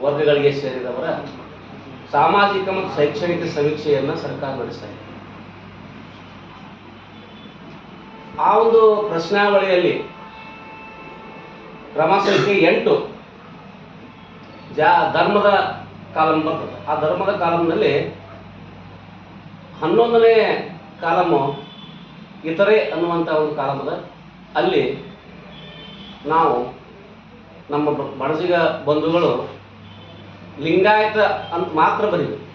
ವರ್ಗಗಳಿಗೆ ಸೇರಿದವರ ಸಾಮಾಜಿಕ ಮತ್ತು ಶೈಕ್ಷಣಿಕ ಸಮೀಕ್ಷೆಯನ್ನು ಸರ್ಕಾರ ನಡೆಸ್ತಾ ಇದೆ. ಆ ಒಂದು ಪ್ರಶ್ನಾವಳಿಯಲ್ಲಿ ಕ್ರಮ ಸಂಖ್ಯೆ ಎಂಟು ಜಾ ಧರ್ಮದ ಕಾಲಂ ಬರ್ತದೆ. ಆ ಧರ್ಮದ ಕಾಲಂನಲ್ಲಿ ಹನ್ನೊಂದನೇ ಕಾಲಮು ಇತರೆ ಅನ್ನುವಂಥ ಒಂದು ಕಾಲಮದ ಅಲ್ಲಿ ನಾವು ನಮ್ಮ ಬಡಜಿಗ ಬಂಧುಗಳು ಲಿಂಗಾಯತ ಅಂತ ಮಾತ್ರ ಬರೀಬೇಕು.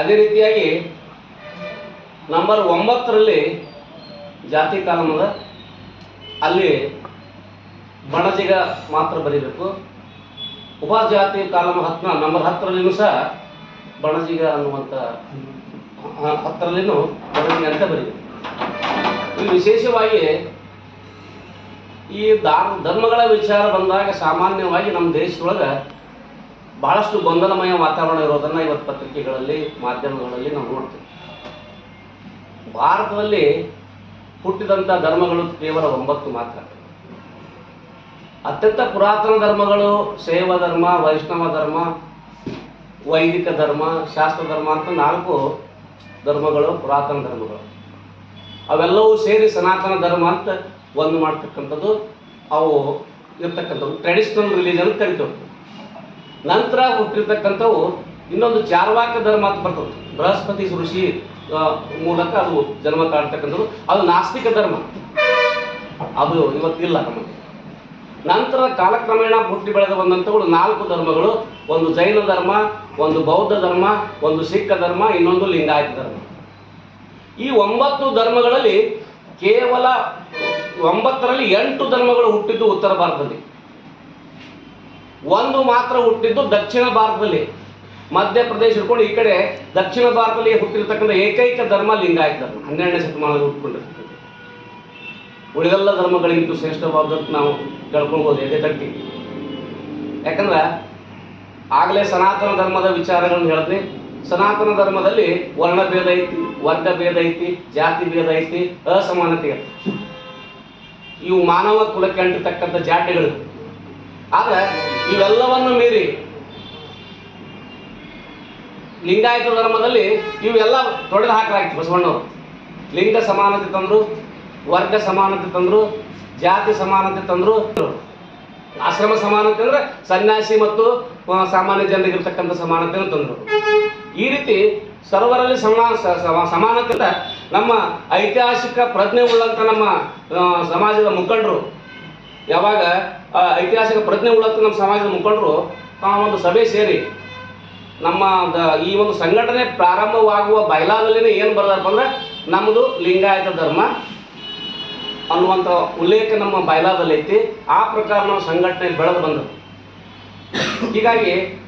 ಅದೇ ರೀತಿಯಾಗಿ ನಂಬರ್ ಒಂಬತ್ತರಲ್ಲಿ ಜಾತಿ ಕಾಲಮದ ಅಲ್ಲಿ ಬಣಜಿಗ ಮಾತ್ರ ಬರೀಬೇಕು. ಉಪಜಾತಿ ಕಾಲಮ ಹತ್ತಿನ ನಂಬರ್ ಹತ್ತರಲ್ಲಿನೂ ಸಹ ಬಣಜಿಗ ಅನ್ನುವಂಥ ಹತ್ತರಲ್ಲಿನೂ ಬಣಜಿಗ ಅಂತ ಬರೀಬೇಕು. ಇಲ್ಲಿ ವಿಶೇಷವಾಗಿ ಈ ದಾನ ಧರ್ಮಗಳ ವಿಚಾರ ಬಂದಾಗ ಸಾಮಾನ್ಯವಾಗಿ ನಮ್ಮ ದೇಶದೊಳಗೆ ಬಹಳಷ್ಟು ಗೊಂದಲಮಯ ವಾತಾವರಣ ಇರೋದನ್ನ ಇವತ್ತು ಪತ್ರಿಕೆಗಳಲ್ಲಿ, ಮಾಧ್ಯಮಗಳಲ್ಲಿ ನಾವು ನೋಡ್ತೀವಿ. ಭಾರತದಲ್ಲಿ ಹುಟ್ಟಿದಂಥ ಧರ್ಮಗಳು ಕೇವಲ ಒಂಬತ್ತು ಮಾತ್ರ. ಅತ್ಯಂತ ಪುರಾತನ ಧರ್ಮಗಳು ಶೈವ ಧರ್ಮ, ವೈಷ್ಣವ ಧರ್ಮ, ವೈದಿಕ ಧರ್ಮ, ಶಾಸ್ತ್ರ ಧರ್ಮ ಅಂತ ನಾಲ್ಕು ಧರ್ಮಗಳು ಪುರಾತನ ಧರ್ಮಗಳು. ಅವೆಲ್ಲವೂ ಸೇರಿ ಸನಾತನ ಧರ್ಮ ಅಂತ ಒಂದು ಮಾಡ್ತಕ್ಕಂಥದ್ದು, ಅವು ಇರ್ತಕ್ಕಂಥವು ಟ್ರೆಡಿಷನಲ್ ರಿಲಿಜನ್ ಕರಿತೇವೆ. ನಂತರ ಹುಟ್ಟಿರ್ತಕ್ಕಂಥವು ಇನ್ನೊಂದು ಚಾರ್ವಾಕ ಧರ್ಮ ಅಂತ ಬರ್ತದೆ. ಬೃಹಸ್ಪತಿ ಋಷಿ ಮೂಲಕ ಅದು ಜನ್ಮ ತಾಳ್ತಕ್ಕಂಥದ್ದು. ಅದು ನಾಸ್ತಿಕ ಧರ್ಮ. ಅದು ಇವತ್ತಿಲ್ಲ ನಮಗೆ. ನಂತರ ಕಾಲಕ್ರಮೇಣ ಹುಟ್ಟಿ ಬೆಳೆದ ಬಂದಂಥವುಗಳು ನಾಲ್ಕು ಧರ್ಮಗಳು. ಒಂದು ಜೈನ ಧರ್ಮ, ಒಂದು ಬೌದ್ಧ ಧರ್ಮ, ಒಂದು ಸಿಖ್ ಧರ್ಮ, ಇನ್ನೊಂದು ಲಿಂಗಾಯತ ಧರ್ಮ. ಈ ಒಂಬತ್ತು ಧರ್ಮಗಳಲ್ಲಿ ಕೇವಲ ಒಂಬತ್ತರಲ್ಲಿ ಎಂಟು ಧರ್ಮಗಳು ಹುಟ್ಟಿದ್ದು ಉತ್ತರ ಭಾರತದಲ್ಲಿ. ಒಂದು ಮಾತ್ರ ಹುಟ್ಟಿದ್ದು ದಕ್ಷಿಣ ಭಾರತದಲ್ಲಿ. ಮಧ್ಯಪ್ರದೇಶ ಹಿಡ್ಕೊಂಡು ಈ ಕಡೆ ದಕ್ಷಿಣ ಭಾರತದಲ್ಲಿ ಹುಟ್ಟಿರ್ತಕ್ಕಂಥ ಏಕೈಕ ಧರ್ಮ ಲಿಂಗಾಯತ ಧರ್ಮ. ಹನ್ನೆರಡನೇ ಶತಮಾನದಲ್ಲಿ ಹುಟ್ಕೊಂಡಿರ್ತಕ್ಕಂಥ ಉಳಿದೆಲ್ಲ ಧರ್ಮಗಳಿಗಿಂತ ಶ್ರೇಷ್ಠವಾದದ್ದು ನಾವು ಕೇಳ್ಕೊಳ್ಬೋದು ಎದೆ ತಟ್ಟಿ. ಯಾಕಂದ್ರೆ ಆಗಲೇ ಸನಾತನ ಧರ್ಮದ ವಿಚಾರಗಳನ್ನು ಹೇಳಿದೆ, ಸನಾತನ ಧರ್ಮದಲ್ಲಿ ವರ್ಣ ಭೇದ ಐತಿ ವರ್ಗ ಭೇದ ಐತಿ ಜಾತಿ ಭೇದ ಐತಿ, ಅಸಮಾನತೆ ಇವು ಮಾನವ ಕುಲಕ್ಕೆ ಅಂಟಿರ್ತಕ್ಕಂಥ ಜಾತಿಗಳು. ಆದ್ರೆ ಇವೆಲ್ಲವನ್ನು ಮೀರಿ ಲಿಂಗಾಯತ ಧರ್ಮದಲ್ಲಿ ಇವೆಲ್ಲ ತೊಡೆದು ಹಾಕಲಾಗಿತ್ತು ಬಸವಣ್ಣವರು. ಲಿಂಗ ಸಮಾನತೆ ತಂದ್ರು, ವರ್ಗ ಸಮಾನತೆ ತಂದ್ರು, ಜಾತಿ ಸಮಾನತೆ ತಂದ್ರು. ಆಶ್ರಮ ಸಮಾನತೆ ಅಂದ್ರೆ ಸನ್ಯಾಸಿ ಮತ್ತು ಸಾಮಾನ್ಯ ಜನರಿಗೆ ಇರ್ತಕ್ಕಂಥ ಸಮಾನತೆಯನ್ನು ತಂದರು. ಈ ರೀತಿ ಸರ್ವರಲ್ಲಿ ಸಮಾನ ಸಮಾನತೆ ನಮ್ಮ ಐತಿಹಾಸಿಕ ಪ್ರಜ್ಞೆ ಉಳ್ಳಂತ ನಮ್ಮ ಸಮಾಜದ ಮುಖಂಡರು. ಯಾವಾಗ ಐತಿಹಾಸಿಕ ಪ್ರಜ್ಞೆ ಉಳ್ಳಂತ ನಮ್ಮ ಸಮಾಜದ ಮುಖಂಡರು, ಆ, ಒಂದು ಸಭೆ ಸೇರಿ, ನಮ್ಮ ಈ ಒಂದು ಸಂಘಟನೆ ಪ್ರಾರಂಭವಾಗುವ ಬಯಲಾದಲ್ಲಿನೇ ಏನು ಬರ್ದಾರಪ್ಪ ಅಂದ್ರೆ ನಮ್ಮದು ಲಿಂಗಾಯತ ಧರ್ಮ ಅನ್ನುವಂಥ ಉಲ್ಲೇಖ ನಮ್ಮ ಬಯಲಾದಲ್ಲಿ ಐತಿ ಆ ಪ್ರಕಾರ ನಾವು ಸಂಘಟನೆ ಬೆಳೆದು ಬಂದವು ಹೀಗಾಗಿ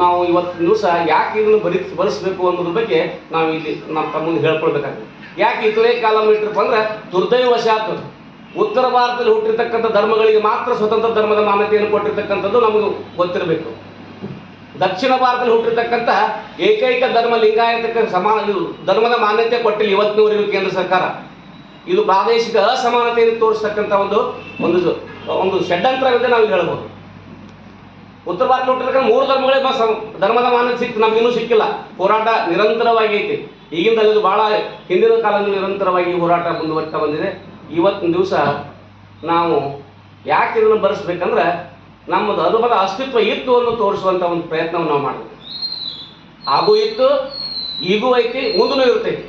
ನಾವು ಇವತ್ತು ದಿವಸ ಯಾಕೆ ಇದನ್ನು ಬರಿ ಬರೆಸ್ಬೇಕು ಅನ್ನೋದ್ರ ಬಗ್ಗೆ ನಾವು ಇಲ್ಲಿ ನಮ್ಮ ತಮ್ಮನ್ನು ಹೇಳ್ಕೊಳ್ಬೇಕಾಗ್ತದೆ. ಯಾಕೆ ಇತರೆ ಕಾಲಂ ಇಟ್ಟಿರಪ್ಪ ಅಂದ್ರೆ ದುರ್ದೈವಶಾತ್ ಉತ್ತರ ಭಾರತದಲ್ಲಿ ಹುಟ್ಟಿರ್ತಕ್ಕಂಥ ಧರ್ಮಗಳಿಗೆ ಮಾತ್ರ ಸ್ವತಂತ್ರ ಧರ್ಮದ ಮಾನ್ಯತೆಯನ್ನು ಕೊಟ್ಟಿರ್ತಕ್ಕಂಥದ್ದು ನಮಗೆ ಗೊತ್ತಿರಬೇಕು. ದಕ್ಷಿಣ ಭಾರತದಲ್ಲಿ ಹುಟ್ಟಿರ್ತಕ್ಕಂತಹ ಏಕೈಕ ಧರ್ಮ ಲಿಂಗಾಯತಕ್ಕೆ ಸಮಾನ ಧರ್ಮದ ಮಾನ್ಯತೆ ಕೊಟ್ಟಿಲ್ಲ ಇವತ್ತಿನವರೆಗೂ ಕೇಂದ್ರ ಸರ್ಕಾರ. ಇದು ಪ್ರಾದೇಶಿಕ ಅಸಮಾನತೆಯನ್ನು ತೋರಿಸ್ತಕ್ಕಂಥ ಒಂದು ಒಂದು ಒಂದು ಷಡ್ಯಂತ್ರವಿದೆ ನಾವು ಹೇಳ್ಬೋದು. ಉತ್ತರ ಭಾರತ ಹುಟ್ಟಿರ್ತಕ್ಕಂಥ ಮೂರು ಧರ್ಮಗಳೇ ಬಸ್ ಧರ್ಮದ ಮಾನ ಸಿಕ್ತು ನಮಗಿನ್ನೂ ಸಿಕ್ಕಿಲ್ಲ. ಹೋರಾಟ ನಿರಂತರವಾಗಿ ಐತಿ ಇದು ಬಹಳ ಹಿಂದಿನ ಕಾಲದಲ್ಲಿ ನಿರಂತರವಾಗಿ ಹೋರಾಟ ಮುಂದುವರ್ತಾ ಬಂದಿದೆ. ಇವತ್ತಿನ ದಿವಸ ನಾವು ಯಾಕೆ ಇದನ್ನು ಬರೆಸ್ಬೇಕಂದ್ರೆ, ನಮ್ಮದು ಅನುಭವ ಅಸ್ತಿತ್ವ ಇತ್ತು ಅನ್ನು ತೋರಿಸುವಂಥ ಒಂದು ಪ್ರಯತ್ನವನ್ನು ನಾವು ಮಾಡಬೇಕು ಹಾಗೂ ಇತ್ತು, ಈಗೂ ಐತಿ ಮುಂದೂ ಇರ್ತೈತಿ.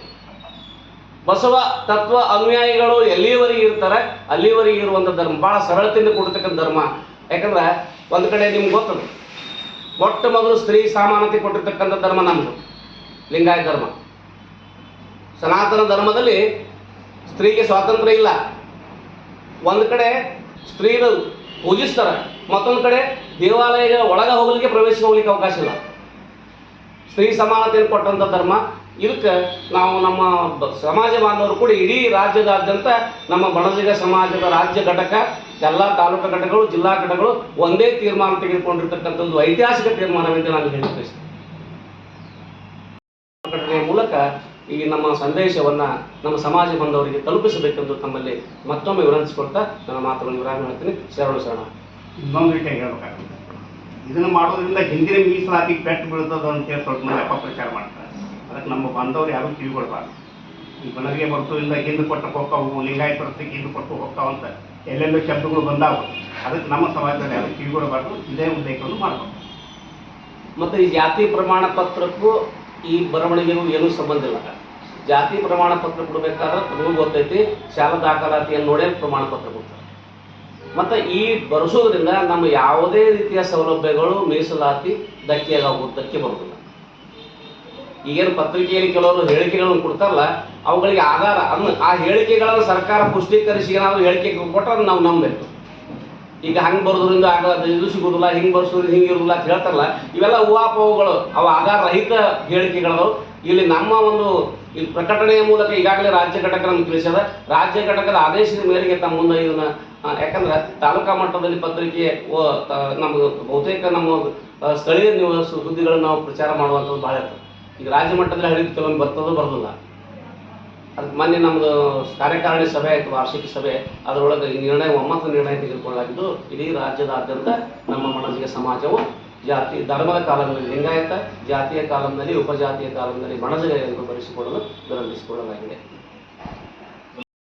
ಬಸವ ತತ್ವ ಅನುಯಾಯಿಗಳು ಎಲ್ಲಿಯವರೆಗೆ ಇರ್ತಾರೆ, ಅಲ್ಲಿವರೆಗೆ ಇರುವಂಥ ಧರ್ಮ. ಭಾಳ ಸರಳತೆಯಿಂದ ಕೊಡ್ತಕ್ಕಂಥ ಧರ್ಮ. ಯಾಕಂದ್ರೆ ಒಂದು ಕಡೆ ನಿಮ್ಗೆ ಗೊತ್ತು ಮೊಟ್ಟ ಮೊದಲು ಸ್ತ್ರೀ ಸಮಾನತೆ ಕೊಟ್ಟಿರ್ತಕ್ಕಂಥ ಧರ್ಮ ನಮ್ಮದು ಲಿಂಗಾಯತ ಧರ್ಮ. ಸನಾತನ ಧರ್ಮದಲ್ಲಿ ಸ್ತ್ರೀಗೆ ಸ್ವಾತಂತ್ರ್ಯ ಇಲ್ಲ. ಒಂದು ಕಡೆ ಸ್ತ್ರೀರು ಪೂಜಿಸ್ತಾರೆ, ಮತ್ತೊಂದು ಕಡೆ ದೇವಾಲಯದ ಒಳಗೆ ಹೋಗ್ಲಿಕ್ಕೆ ಪ್ರವೇಶ ಹೋಗ್ಲಿಕ್ಕೆ ಅವಕಾಶ ಇಲ್ಲ. ಸ್ತ್ರೀ ಸಮಾನತೆಯನ್ನು ಕೊಟ್ಟಂಥ ಧರ್ಮ, ಇದಕ್ಕೆ ನಾವು ನಮ್ಮ ಸಮಾಜ ಬಾಂಧವರು ಕೂಡ ಇಡೀ ರಾಜ್ಯದಾದ್ಯಂತ ನಮ್ಮ ಬಣಜಿಗ ಸಮಾಜದ ರಾಜ್ಯ ಘಟಕ ಎಲ್ಲ ತಾಲೂಕು ಘಟಕಗಳು, ಜಿಲ್ಲಾ ಘಟಕಗಳು ಒಂದೇ ತೀರ್ಮಾನ ತೆಗೆದುಕೊಂಡಿರ್ತಕ್ಕಂಥದ್ದು ಐತಿಹಾಸಿಕ ತೀರ್ಮಾನವೆಂದು ನಾನು ಹೇಳಿ ಪ್ರಕಟಣೆಯ ಮೂಲಕ ಈ ನಮ್ಮ ಸಂದೇಶವನ್ನ ನಮ್ಮ ಸಮಾಜ ಬಂದವರಿಗೆ ತಲುಪಿಸಬೇಕೆಂದು ತಮ್ಮಲ್ಲಿ ಮತ್ತೊಮ್ಮೆ ವಿನಂತಿಸಿಕೊಳ್ತಾ ನನ್ನ ಮಾತುಗಳನ್ನು ವಿರಾಮ ಹೇಳ್ತೀನಿ ಶರಣು ಶರಣ. ಇನ್ನೊಂದು ವಿಷಯ ಹೇಳ್ಬೇಕಾಗುತ್ತೆ. ಇದನ್ನು ಮಾಡೋದ್ರಿಂದ ಹಿಂದಿನ ಮೀಸಲಾತಿಗೆ ಪೆಟ್ಟು ಬೀಳ್ತದ ಅಂತೇಳಿ ಸ್ವಲ್ಪ ಮಂದಿ ಅಪಪ್ರಚಾರ ಮಾಡ್ತಾರೆ. ಅದಕ್ಕೆ ನಮ್ಮ ಬಂದವರು ಯಾರು ಕಿವಿಗೊಳ್ಬಾರ್ದು ಈ ಬಣರಿಗೆ ಬರ್ತದಿಂದ ಹಿಂದೆ ಕೊಟ್ಟು ಹೋಗ್ತಾವು ಲಿಂಗಾಯತ ಹಿಂದೆ ಕೊಟ್ಟು ಹೋಗ್ತಾವ ಅಂತ ಎಲ್ಲೆಲ್ಲೋ ಶಬ್ದಗಳು ಬಂದಾವು ಅದಕ್ಕೆ ನಮ್ಮ ಸಮಾಜದಲ್ಲಿ ಯಾರು ಕಿವಿಗೊಡಬಾರ್ದು, ಇದೇ ಉಲ್ಲೇಖವನ್ನು ಮಾಡಬೇಕು. ಮತ್ತು ಈ ಜಾತಿ ಪ್ರಮಾಣ ಪತ್ರಕ್ಕೂ ಈ ಬರವಣಿಗೆಗೂ ಏನೂ ಸಂಬಂಧ ಇಲ್ಲ. ಜಾತಿ ಪ್ರಮಾಣ ಪತ್ರ ಕೊಡಬೇಕಾದ್ರೆ ತಮಗೂ ಗೊತ್ತೈತಿ, ಶಾಲಾ ದಾಖಲಾತಿಯನ್ನು ನೋಡೇ ಪ್ರಮಾಣ ಪತ್ರ ಕೊಡ್ತಾರೆ. ಮತ್ತು ಈ ಬರೆಸೋದ್ರಿಂದ ನಮ್ಮ ಯಾವುದೇ ರೀತಿಯ ಸೌಲಭ್ಯಗಳು ಮೀಸಲಾತಿ ಧಕ್ಕೆಯಾಗ ಧಕ್ಕೆ ಈಗೇನು ಪತ್ರಿಕೆಯಲ್ಲಿ ಕೆಲವರು ಹೇಳಿಕೆಗಳನ್ನು ಕೊಡ್ತಾರಲ್ಲ, ಅವುಗಳಿಗೆ ಆಧಾರ, ಅನ್ನು ಆ ಹೇಳಿಕೆಗಳನ್ನು ಸರ್ಕಾರ ಪುಷ್ಟೀಕರಿಸಿ ಏನಾದರೂ ಹೇಳಿಕೆ ಕೊಟ್ಟರೆ ನಾವು ನಂಬಬೇಕು. ಈಗ ಹಂಗೆ ಬರೋದ್ರಿಂದ ಆಗ ಅದು ಇದು ಸಿಗೋದಿಲ್ಲ, ಹಿಂಗೆ ಬರ್ಸೋದು ಹಿಂಗೆ ಇರೋದಿಲ್ಲ ಅಂತ ಹೇಳ್ತಾರಲ್ಲ, ಇವೆಲ್ಲ ಊಹಾಪೋಹಗಳು ಅವು ಆಧಾರ ರಹಿತ ಹೇಳಿಕೆಗಳು ಇಲ್ಲಿ ನಮ್ಮ ಒಂದು ಈ ಪ್ರಕಟಣೆಯ ಮೂಲಕ ಈಗಾಗಲೇ ರಾಜ್ಯ ಘಟಕ ನಮ್ಗೆ ತಿಳಿಸ್ಯದ ರಾಜ್ಯ ಘಟಕದ ಆದೇಶದ ಮೇರೆಗೆ ತಮ್ಮ ಮುಂದೆ ಇದನ್ನ ಯಾಕಂದ್ರೆ ತಾಲೂಕಾ ಮಟ್ಟದಲ್ಲಿ ಪತ್ರಿಕೆ ನಮ್ಗೆ ಬಹುತೇಕ ನಮ್ಮ ಸ್ಥಳೀಯ ಸುದ್ದಿಗಳನ್ನು ನಾವು ಪ್ರಚಾರ ಮಾಡುವಂಥದ್ದು ಭಾಳ ಇರ್ತದೆ. ಈಗ ರಾಜ್ಯ ಮಟ್ಟದಲ್ಲಿ ಹಳಿದು ಕೆಲವೊಮ್ಮೆ ಬರ್ತದೋ ಬರೋದಿಲ್ಲ ಅದಕ್ಕೆ ಮೊನ್ನೆ ನಮ್ಮದು ಕಾರ್ಯಕಾರಿಣಿ ಸಭೆ ಆಯಿತು, ವಾರ್ಷಿಕ ಸಭೆ. ಅದರೊಳಗೆ ಈ ನಿರ್ಣಯ ಒಮ್ಮತ ನಿರ್ಣಯ ತೆಗೆದುಕೊಳ್ಳಲಾಗಿದ್ದು, ಇಡೀ ರಾಜ್ಯದಾದ್ಯಂತ ನಮ್ಮ ಮನಸ್ಸಿಗೆ ಸಮಾಜವು ಜಾತಿ, ಧರ್ಮದ ಕಾಲದಲ್ಲಿ ಲಿಂಗಾಯತ, ಜಾತಿಯ ಕಾಲದಲ್ಲಿ ಉಪಜಾತಿಯ ಕಾಲದಲ್ಲಿ ಮಣಜಿಗೆ ಎಂದು ಬರೆಸಿಕೊಳ್ಳಲು ವಿನಂತಿಸಿಕೊಳ್ಳಲಾಗಿದೆ.